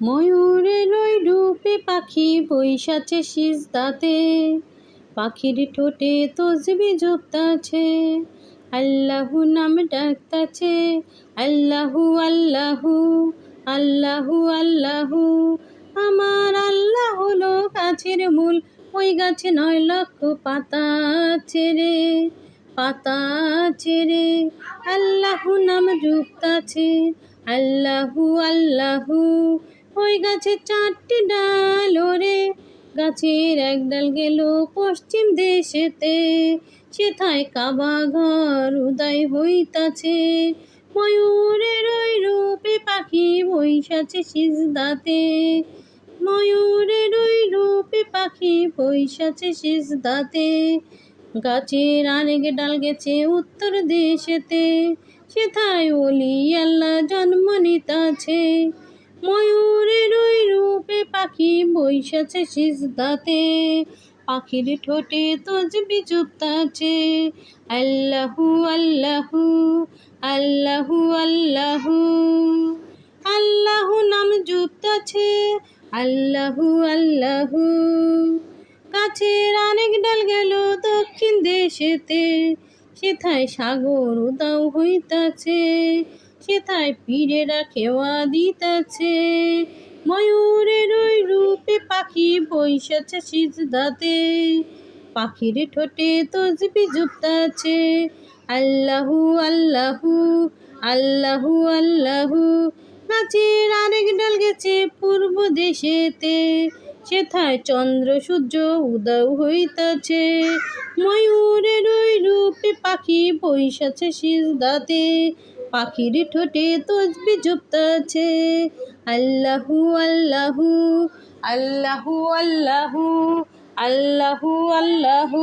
ময়ূরের ওই রূপে পাখি বৈশাচে সিজদাতে। পাখির ঠোঁটে তসবি জপতাছে আল্লাহু নাম ডাকতাছে, আল্লাহু আল্লাহু আল্লাহু আল্লাহু। আমার আল্লাহ হলো গাছের মূল, ওই গাছে নয়, লক্ষ পাতা ছেড়ে পাতা ছেড়ে আল্লাহু নাম জুপতাছে আল্লাহু আল্লাহু ওই গাছে চারটি ডাল, ওরে। গাছের এক ডাল গেল পশ্চিম দেশেতে সেথায় কাবা ঘর উদয় হইতাছে। ময়ূরের ওই রূপে পাখি বৈশাছে সিজদাতে, ময়ূরের ওই রূপে পাখি বৈশাছে সিজদাতে। গাছের আরেক ডাল গেছে উত্তর দেশেতে সেথায় ওলি আল্লাহ জন্ম নিতাছে। ময়ূরের ওই রূপে পাখি বৈশাছে সিজদাতে। পাখির ঠোঁটে তসবি চুপতাছে আল্লাহু আল্লাহু আল্লাহু আল্লাহু। আল্লাহু নাম জুপতাছে আল্লাহু আল্লাহু। গাছের অনেক ডাল গেল দক্ষিণ দেশেতে। সেথায় সাগর উদাও হইতাছে। সেথায় পীরেরা খেওয়া দিতাছে ময়ূরের ওই রূপে পাখি বৈশাছে সিজদাতে। পাখির ঠোঁটে তসবি জুপতাছে আল্লাহু আল্লাহু আল্লাহু আল্লাহু। গাছের আরেক ডাল গেছে পূর্ব দেশেতে। সেথায় চন্দ্র, সূর্য উদয় হইতাছে। ময়ূরের ওই রূপে পাখি বৈশাছে সিজদাতে। পাখির ঠোঁটে তসবি যুক্ত আছে আল্লাহু আল্লাহু আল্লাহু আল্লাহু আল্লাহু আল্লাহু।